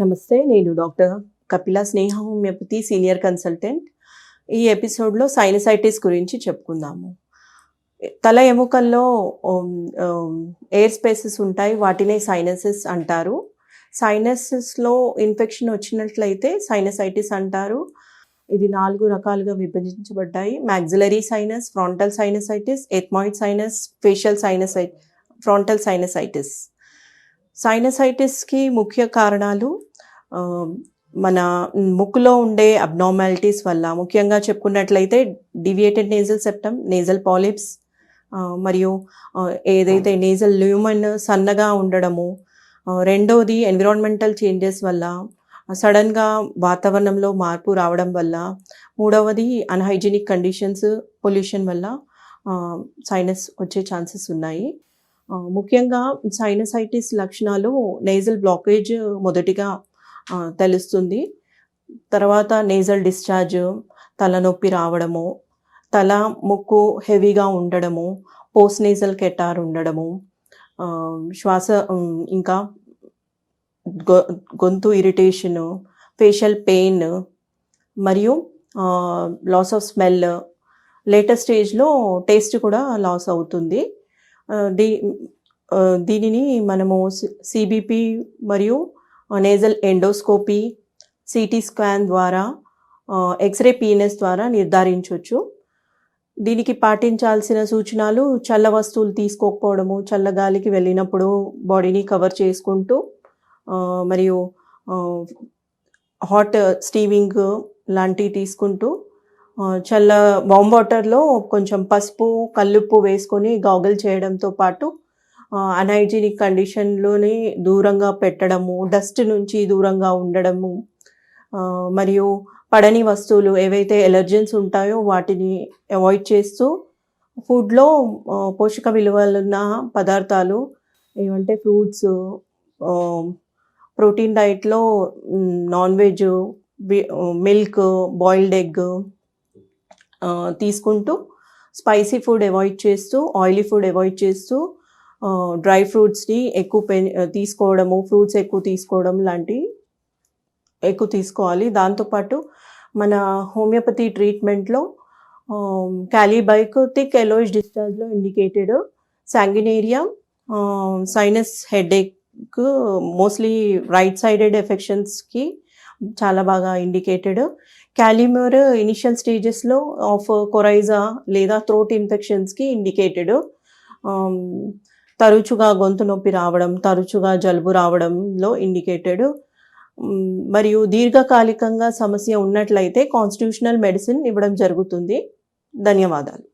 నమస్తే నేను doctor Kapila Sneha homeopathy senior consultant. ఈ ఎపిసోడ్లో సైనసైటిస్ గురించి చెప్పుకుందాము. తల ఎముకల్లో ఎయిర్ స్పేసెస్ ఉంటాయి వాటినే సైనసెస్ అంటారు. సైనసెస్లో ఇన్ఫెక్షన్ వచ్చినట్లయితే సైనసైటిస్ అంటారు. ఇది నాలుగు రకాలుగా విభజించబడ్డాయి. Maxillary sinus frontal sinusitis ethmoid sinus facial సైనసై frontal sinusitis. సైనసైటిస్కి ముఖ్య కారణాలు మన ముక్కులో ఉండే అబ్నార్మాలిటీస్ వల్ల ముఖ్యంగా చెప్పుకున్నట్లయితే deviated nasal septum nasal polyps మరియు ఏదైతే నేజల్ ల్యూమన్ సన్నగా ఉండడము రెండవది రెండోది ఎన్విరాన్మెంటల్ చేంజెస్ వల్ల సడన్గా వాతావరణంలో మార్పు రావడం వల్ల మూడవది అన్హైజీనిక్ కండిషన్స్ పొల్యూషన్ వల్ల సైనస్ వచ్చే ఛాన్సెస్ ఉన్నాయి. ముఖ్యంగా సైనసైటిస్ లక్షణాలు నేజల్ బ్లాకేజ్ మొదటిగా తెలుస్తుంది. తర్వాత నేజల్ డిశ్చార్జ్ తలనొప్పి రావడము తల ముక్కు హెవీగా ఉండడము పోస్ట్ నేజల్ కెటార్ ఉండడము శ్వాస ఇంకా గొ గొంతు ఇరిటేషను ఫేషియల్ పెయిన్ మరియు లాస్ ఆఫ్ స్మెల్ లేటెస్ట్ స్టేజ్లో టేస్ట్ కూడా లాస్ అవుతుంది. దీ దీనిని మనము సిబిపి మరియు నేజల్ ఎండోస్కోపీ సిటీ స్కాన్ ద్వారా ఎక్స్రే పీనెస్ ద్వారా నిర్ధారించవచ్చు దీనికి పాటించాల్సిన సూచనలు చల్ల వస్తువులు తీసుకోకపోవడము చల్లగాలికి వెళ్ళినప్పుడు బాడీని కవర్ చేసుకుంటూ మరియు హాట్ స్టీవింగ్ లాంటివి తీసుకుంటూ చల్ల వామ్ వాటర్లో కొంచెం పసుపు కల్లుప్పు వేసుకొని గాగుల్ చేయడంతో పాటు అన్హైజీనిక్ కండిషన్లోని దూరంగా పెట్టడము డస్ట్ నుంచి దూరంగా ఉండడము మరియు పడని వస్తువులు ఏవైతే ఎలర్జెన్స్ ఉంటాయో వాటిని అవాయిడ్ చేస్తూ ఫుడ్లో పోషక విలువలున్న పదార్థాలు ఏమంటే ఫ్రూట్స్ ప్రోటీన్ డైట్లో non veg milk boiled egg తీసుకుంటూ స్పైసీ ఫుడ్ అవాయిడ్ చేస్తూ ఆయిలీ ఫుడ్ అవాయిడ్ చేస్తూ డ్రై ఫ్రూట్స్ని ఎక్కువ పె తీసుకోవడము ఫ్రూట్స్ ఎక్కువ తీసుకోవడం లాంటివి ఎక్కువ తీసుకోవాలి. దాంతోపాటు మన హోమియోపతి ట్రీట్మెంట్లో క్యాలీబైక్ thick yellowish డిశ్చార్జ్లో indicated sanguinaria sinus headache mostly right sided ఎఫెక్షన్స్కి చాలా బాగా ఇండికేటెడ్. క్యాలిమోర్ ఇనిషియల్ స్టేజెస్లో ఆఫ్ కొరైజా లేదా థ్రోట్ ఇన్ఫెక్షన్స్కి ఇండికేటెడ్. తరచుగా గొంతు నొప్పి రావడం తరచుగా జలుబు రావడంలో ఇండికేటెడ్ మరియు దీర్ఘకాలికంగా సమస్య ఉన్నట్లయితే కాన్స్టిట్యూషనల్ మెడిసిన్ ఇవ్వడం జరుగుతుంది. ధన్యవాదాలు.